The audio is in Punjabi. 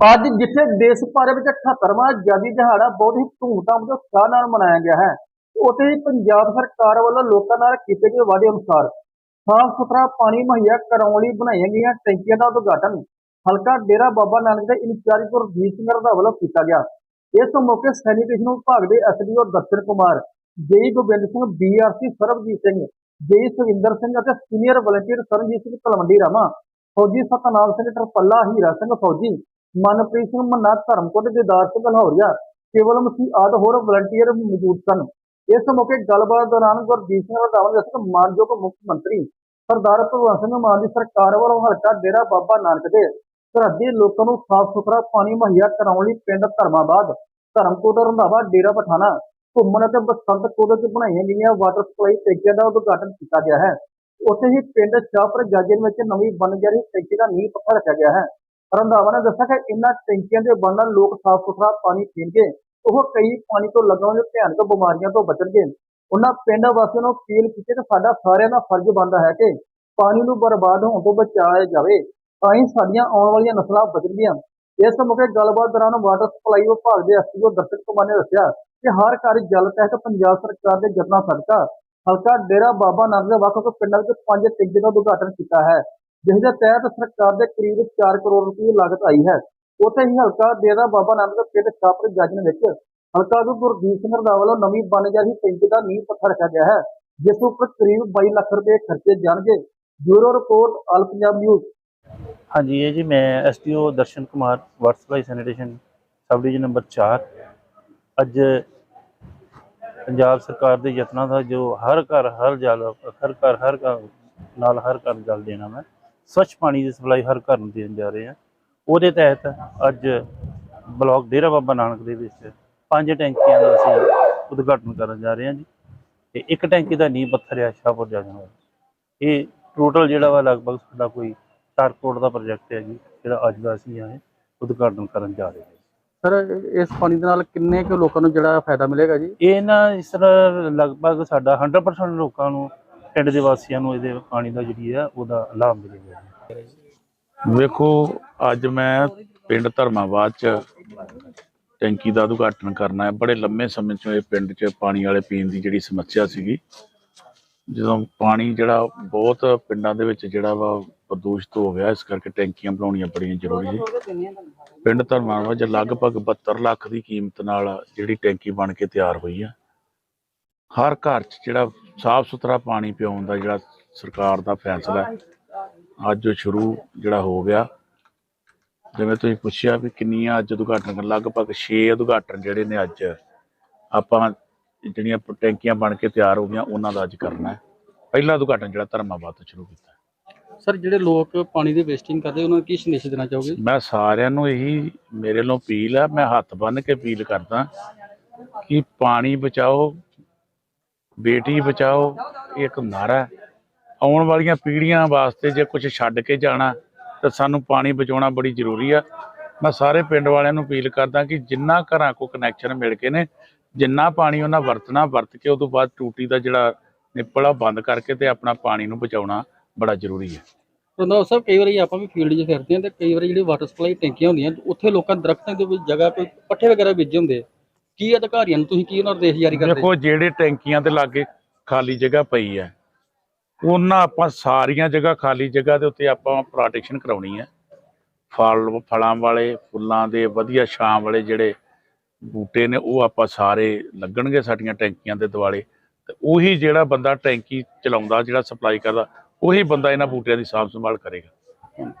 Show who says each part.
Speaker 1: ਅੱਜ ਜਿੱਥੇ ਦੇਸ਼ ਭਰ ਵਿੱਚ 78ਵਾਂ ਆਜ਼ਾਦੀ ਦਿਹਾੜਾ ਬਹੁਤ ਹੀ ਧੂਮਧਾਮ ਤੇ ਉਤਸ਼ਾਹ ਨਾਲ ਮਨਾਇਆ ਗਿਆ ਹੈ, ਉੱਥੇ ਹੀ ਪੰਜਾਬ ਸਰਕਾਰ ਵੱਲੋਂ ਲੋਕਾਂ ਨਾਲ ਕੀਤੇ ਗਏ ਵਾਅਦੇ ਅਨੁਸਾਰ ਸਾਫ਼ ਸੁਥਰਾ ਪਾਣੀ ਮੁਹੱਈਆ ਕਰਾਉਣ ਲਈ ਬਣਾਈਆਂ ਗਈਆਂ ਟੈਂਕੀਆਂ ਦਾ ਉਦਘਾਟਨ ਹਲਕਾ ਡੇਰਾ ਬਾਬਾ ਨਾਨਕ ਦੇ ਇੰਚਾਰਜ ਗੁਰਜੀਤ ਸਿੰਘ ਰੰਧਾਵਾ ਵੱਲੋਂ ਕੀਤਾ ਗਿਆ। ਇਸ ਮੌਕੇ ਸੈਨੀਟੇਸ਼ਨ ਵਿਭਾਗ ਦੇ SDO Darshan Kumar, JE Gobind Singh BRC Sarabjit Singh, JE Suvinder Singh ਅਤੇ ਸੀਨੀਅਰ ਵਲੰਟੀਅਰ ਸਰਨਜੀਤ ਸਿੰਘ ਤਲਵੰਡੀ ਰਾਮਾ, ਫੌਜੀ ਸਤਨਾਮ ਸਿੰਘ, ਟਰਪੱਲਾ ਹੀਰਾ ਸਿੰਘ ਫੌਜੀ ਮਨਪ੍ਰੀਤ ਸਿੰਘ ਮੰਨਾ ਧਰਮਕੋਟ ਦਿਦਾਰ ਸਿੰਘ ਲਹੌਰੀਆ ਕੇਵਲ ਮਸੀਹ ਆਦ ਹੋਰ ਵਲੰਟੀਅਰ ਮੌਜੂਦ ਸਨ। ਇਸ ਮੌਕੇ ਗੱਲਬਾਤ ਦੌਰਾਨ ਗੁਰਜੀਤ ਸਿੰਘ ਰੰਧਾਵਾ ਨੇ ਦੱਸਿਆ ਮਾਨਯੋਗ ਮੁੱਖ ਮੰਤਰੀ ਸਰਦਾਰ ਭਗਵੰਤ ਸਿੰਘ ਮਾਨ ਦੀ ਸਰਕਾਰ ਵੱਲੋਂ ਹਲਕਾ ਡੇਰਾ ਬਾਬਾ ਨਾਨਕ ਦੇ ਸਰਹੱਦੀ ਲੋਕਾਂ ਨੂੰ ਸਾਫ਼ ਸੁਥਰਾ ਪਾਣੀ ਮੁਹੱਈਆ ਕਰਾਉਣ ਲਈ ਪਿੰਡ ਧਰਮਾਬਾਦ, ਧਰਮਕੋਟ ਰੰਧਾਵਾ ਡੇਰਾ ਪਠਾਣਾ, ਘੁੰਮਣ ਅਤੇ ਬਸੰਤ ਬਸੰਤਕੋਟ ਵਿੱਚ ਬਣਾਈਆਂ ਗਈਆਂ ਵਾਟਰ ਸਪਲਾਈ ਟੈਂਕੀਆਂ ਦਾ ਉਦਘਾਟਨ ਕੀਤਾ ਗਿਆ ਹੈ। ਉੱਥੇ ਹੀ ਪਿੰਡ ਸ਼ਾਹਪੁਰ ਜਾਜਨ ਵਿੱਚ ਨਵੀਂ ਬਣ ਜਾ ਰਹੀ ਟੈਂਕੀ ਦਾ ਨੀਂਹ ਪੱਥਰ ਰੱਖਿਆ ਗਿਆ ਹੈ। ਰੰਧਾਵਾ ਨੇ ਦੱਸਿਆ ਕਿ ਇਨ੍ਹਾਂ ਟੈਂਕੀਆਂ ਦੇ ਬਣਨ ਨਾਲ ਲੋਕ ਸਾਫ਼ ਸੁਥਰਾ ਪਾਣੀ ਪੀਣਗੇ, ਉਹ ਕਈ ਪਾਣੀ ਤੋਂ ਲੱਗਣ ਵਾਲੀਆਂ ਭਿਆਨਕ ਬਿਮਾਰੀਆਂ ਤੋਂ ਬਚਣਗੇ। ਉਹਨਾਂ ਪਿੰਡ ਵਾਸੀਆਂ ਨੂੰ ਅਪੀਲ ਕੀਤੀ ਕਿ ਸਾਡਾ ਸਾਰਿਆਂ ਦਾ ਫਰਜ਼ ਬਣਦਾ ਹੈ ਕਿ ਪਾਣੀ ਨੂੰ ਬਰਬਾਦ ਹੋਣ ਤੋਂ ਬਚਾਇਆ ਜਾਵੇ, ਤਾਂ ਹੀ ਸਾਡੀਆਂ ਆਉਣ ਵਾਲੀਆਂ ਨਸਲਾਂ ਬਚਣਗੀਆਂ। ਇਸ ਮੌਕੇ ਗੱਲਬਾਤ ਦੌਰਾਨ ਵਾਟਰ ਸਪਲਾਈ ਵਿਭਾਗ ਦੇ ਐਸਪੀਓ ਦਰਸ਼ਕ ਕੁਮਾਰ ਨੇ ਦੱਸਿਆ ਕਿ ਹਰ ਘਰ ਜਲ ਤਹਿਤ ਪੰਜਾਬ ਸਰਕਾਰ ਦੇ ਯਤਨਾਂ ਸਦਕਾ। ਹਲਕਾ ਡੇਰਾ ਬਾਬਾ ਨਾਨਕ ਦੇ ਵੱਖ ਵੱਖ ਪਿੰਡਾਂ ਵਿੱਚ ਪੰਜ ਟੈਂਕੀਆਂ ਦਾ ਉਦਘਾਟਨ ਕੀਤਾ ਹੈ। ਜਿਸ ਦੇ ਤਹਿਤ ਸਰਕਾਰ ਦੇ ਕਰੀਬ 4 ਕਰੋੜ ਰੁਪਏ ਲਾਗਤ ਆਈ ਹੈ। ਉੱਥੇ ਹੀ ਹਲਕਾ ਡੇਰਾ ਬਾਬਾ ਨਾਨਕ ਪਿੰਡ ਛਾਪਰ ਜੱਜਨ ਵਿੱਚ ਹਲਕਾ ਦੇ ਗੁਰਦੀਪ ਸਿੰਘ ਰੰਧਾਵਾ ਵੱਲੋਂ ਨਵੀਂ ਬਣ ਜਾ ਰਹੀ ਟੈਂਕੀ ਦਾ ਨੀਂਹ ਪੱਥਰ ਰੱਖਿਆ ਗਿਆ ਹੈ। ਜਿਸ ਉੱਪਰ ਕਰੀਬ 22 ਲੱਖ ਰੁਪਏ ਖਰਚੇ ਜਾਣਗੇ। Bureau report, all Punjab news.
Speaker 2: ਹਾਂਜੀ, ਇਹ ਜੀ ਮੈਂ STO Darshan Kumar water supply sanitation sub division number 4 ਅੱਜ ਪੰਜਾਬ ਸਰਕਾਰ ਦੇ ਯਤਨਾਂ ਦਾ ਜੋ ਹਰ ਘਰ, ਹਰ ਜਲ, ਹਰ ਘਰ, ਹਰ ਨਾਲ ਹਰ ਘਰ ਜਲ ਦੇਣਾ ਮੈਂ। ਸਵੱਛ ਪਾਣੀ ਦੀ ਸਪਲਾਈ ਹਰ ਘਰ ਨੂੰ ਦੇਣ ਜਾ ਰਹੇ ਹਾਂ ਉਹਦੇ ਤਹਿਤ ਅੱਜ ਬਲਾਕ ਡੇਰਾ ਬਾਬਾ ਨਾਨਕ ਦੇ ਵਿੱਚ ਪੰਜ ਟੈਂਕੀਆਂ ਦਾ ਅਸੀਂ ਉਦਘਾਟਨ ਕਰਨ ਜਾ ਰਹੇ ਹਾਂ ਜੀ। ਤੇ ਇੱਕ ਟੈਂਕੀ ਦਾ ਨੀਂਹ ਪੱਥਰ ਆ ਸ਼ਾਹਪੁਰ ਜਾਣਾ ਇਹ ਟੋਟਲ ਜਿਹੜਾ ਵਾ ਲਗਭਗ ਸਾਡਾ ਕੋਈ 4 ਕਰੋੜ ਦਾ ਪ੍ਰੋਜੈਕਟ ਹੈ ਜੀ ਜਿਹੜਾ ਅੱਜ ਦਾ ਅਸੀਂ ਆਏ ਉਦਘਾਟਨ ਕਰਨ ਜਾ ਰਹੇ ਹਾਂ।
Speaker 3: ਸਰ ਇਸ ਪਾਣੀ ਦੇ ਨਾਲ ਕਿੰਨੇ ਕੁ ਲੋਕਾਂ ਨੂੰ ਜਿਹੜਾ ਫਾਇਦਾ ਮਿਲੇਗਾ ਜੀ?
Speaker 2: ਇਹ ਨਾ ਇਸ ਤਰ੍ਹਾਂ ਲਗਭਗ ਸਾਡਾ 100% ਲੋਕਾਂ ਨੂੰ ਪਿੰਡ ਦੇ ਵਾਸੀਆਂ ਨੂੰ ਇਹਦੇ ਪਾਣੀ ਦਾ ਜਿਹੜੀ ਆ, ਉਹਦਾ ਲਾਭ ਮਿਲੇਗਾ ਜੀ।
Speaker 4: ਵੇਖੋ, ਅੱਜ ਮੈਂ ਪਿੰਡ ਧਰਮਾਬਾਦ ਚ ਟੈਂਕੀ ਦਾ ਉਦਘਾਟਨ ਕਰਨਾ ਹੈ। ਬੜੇ ਲੰਮੇ ਸਮੇਂ ਤੋਂ ਇਹ ਪਿੰਡ 'ਚ ਪਾਣੀ ਵਾਲੇ ਪੀਣ ਦੀ ਜਿਹੜੀ ਸਮੱਸਿਆ ਸੀਗੀ, ਜਦੋਂ ਪਾਣੀ ਜਿਹੜਾ ਬਹੁਤ ਪਿੰਡਾਂ ਦੇ ਵਿੱਚ ਜਿਹੜਾ ਵਾ ਪ੍ਰਦੂਸ਼ਿਤ ਹੋ ਗਿਆ, ਇਸ ਕਰਕੇ ਟੈਂਕੀਆਂ ਬਣਾਉਣੀਆਂ ਬੜੀਆਂ ਜ਼ਰੂਰੀ ਸੀ। ਪਿੰਡ ਧਰਮਾਬਾਦ 'ਚ ਲਗਭਗ 72 ਲੱਖ ਦੀ ਕੀਮਤ ਨਾਲ ਜਿਹੜੀ ਟੈਂਕੀ ਬਣ ਕੇ ਤਿਆਰ ਹੋਈ ਆ। ਹਰ ਘਰ 'ਚ ਜਿਹੜਾ ਸਾਫ਼ ਸੁਥਰਾ ਪਾਣੀ ਪਿਆਉਣ ਦਾ ਜਿਹੜਾ ਸਰਕਾਰ ਦਾ ਫੈਸਲਾ ਹੈ ਅੱਜ ਉਹ ਸ਼ੁਰੂ ਜਿਹੜਾ ਹੋ ਗਿਆ। ਜਿਵੇਂ ਤੁਸੀਂ ਪੁੱਛਿਆ ਵੀ ਕਿੰਨੀਆਂ ਅੱਜ ਉਦਘਾਟਨ ਲਗਭਗ 6 ਉਦਘਾਟਨ ਜਿਹੜੇ ਨੇ ਅੱਜ ਆਪਾਂ ਜਿਹੜੀਆਂ ਪ- ਟੈਂਕੀਆਂ ਬਣ ਕੇ ਤਿਆਰ ਹੋ ਗਈਆਂ ਉਹਨਾਂ ਦਾ ਅੱਜ ਕਰਨਾ ਹੈ। ਪਹਿਲਾ ਉਦਘਾਟਨ ਜਿਹੜਾ ਧਰਮਾਬਾਦ ਤੋਂ ਸ਼ੁਰੂ ਕੀਤਾ।
Speaker 3: ਸਰ ਜਿਹੜੇ ਲੋਕ ਪਾਣੀ ਦੀ ਵੇਸਟਿੰਗ ਕਰਦੇ ਉਹਨਾਂ ਨੂੰ ਕੀ ਸੰਦੇਸ਼ ਦੇਣਾ ਚਾਹੋਗੇ?
Speaker 4: ਮੈਂ ਸਾਰਿਆਂ ਨੂੰ ਇਹੀ ਮੇਰੇ ਵੱਲੋਂ ਅਪੀਲ ਹੈ ਮੈਂ ਹੱਥ ਬੰਨ੍ਹ ਕੇ ਅਪੀਲ ਕਰਦਾ ਕਿ ਪਾਣੀ ਬਚਾਓ ਬੇਟੀ ਬਚਾਓ ਇਹ ਇੱਕ ਨਾਰਾ ਆਉਣ ਵਾਲੀਆਂ ਪੀੜ੍ਹੀਆਂ ਵਾਸਤੇ ਜੇ ਕੁਝ ਛੱਡ ਕੇ ਜਾਣਾ, ਤਾਂ ਸਾਨੂੰ ਪਾਣੀ ਬਚਾਉਣਾ ਬੜੀ ਜ਼ਰੂਰੀ ਆ। ਮੈਂ ਸਾਰੇ ਪਿੰਡ ਵਾਲਿਆਂ ਨੂੰ ਅਪੀਲ ਕਰਦਾ ਕਿ ਜਿੰਨਾ ਘਰਾਂ ਕੋ ਕਨੈਕਸ਼ਨ ਮਿਲ ਕੇ ਨੇ, ਜਿੰਨਾ ਪਾਣੀ ਉਹਨਾਂ ਵਰਤਣਾ, ਵਰਤ ਕੇ ਉਸ ਤੋਂ ਬਾਅਦ ਟੂਟੀ ਦਾ ਜਿਹੜਾ ਨਿੱਪਲ ਆ ਬੰਦ ਕਰਕੇ ਤੇ ਆਪਣਾ ਪਾਣੀ ਨੂੰ ਬਚਾਉਣਾ ਬੜਾ ਜ਼ਰੂਰੀ ਹੈ।
Speaker 3: ਰੰਧਾਵਾ ਸਾਹਿਬ ਕਈ ਵਾਰੀ ਆਪਾਂ ਵੀ ਫੀਲਡ 'ਚ ਫਿਰਦੇ ਹਾਂ ਤੇ ਕਈ ਵਾਰੀ ਜਿਹੜੀ ਵਾਟਰ ਸਪਲਾਈ ਟੈਂਕੀਆਂ ਹੁੰਦੀਆਂ, ਉੱਥੇ ਲੋਕਾਂ ਦਰਖਤਾਂ ਦੇ ਵਿੱਚ ਜਗ੍ਹਾ, ਕੋਈ ਪੱਠੇ ਵਗੈਰਾ ਬੀਜੇ ਹੁੰਦੇ ਕੀ ਅਧਿਕਾਰੀਆਂ ਨੂੰ ਤੁਸੀਂ ਕੀ ਉਹਨਾਂ ਨੂੰ ਨਿਰਦੇਸ਼ ਜਾਰੀ ਕਰਦੇ?
Speaker 4: ਦੇਖੋ, ਜਿਹੜੇ ਟੈਂਕੀਆਂ ਦੇ ਲਾਗੇ ਖਾਲੀ ਜਗ੍ਹਾ ਪਈ ਹੈ, ਉਹਨਾਂ ਆਪਾਂ ਸਾਰੀਆਂ ਜਗ੍ਹਾ ਖਾਲੀ ਜਗ੍ਹਾ ਦੇ ਉੱਤੇ ਆਪਾਂ ਪਲਾਟੇਸ਼ਨ ਕਰਾਉਣੀ ਹੈ। ਫਲ, ਫਲਾਂ ਵਾਲੇ, ਫੁੱਲਾਂ ਦੇ, ਵਧੀਆ ਛਾਂ ਵਾਲੇ ਜਿਹੜੇ ਬੂਟੇ ਨੇ, ਉਹ ਆਪਾਂ ਸਾਰੇ ਲੱਗਣਗੇ ਸਾਡੀਆਂ ਟੈਂਕੀਆਂ ਦੇ ਦੁਆਲੇ। ਤੇ ਉਹੀ ਜਿਹੜਾ ਬੰਦਾ ਟੈਂਕੀ ਚਲਾਉਂਦਾ, ਜਿਹੜਾ ਸਪਲਾਈ ਕਰਦਾ, ਉਹੀ ਬੰਦਾ ਇਹਨਾਂ ਬੂਟਿਆਂ ਦੀ ਸਾਂਭ ਸੰਭਾਲ ਕਰੇਗਾ।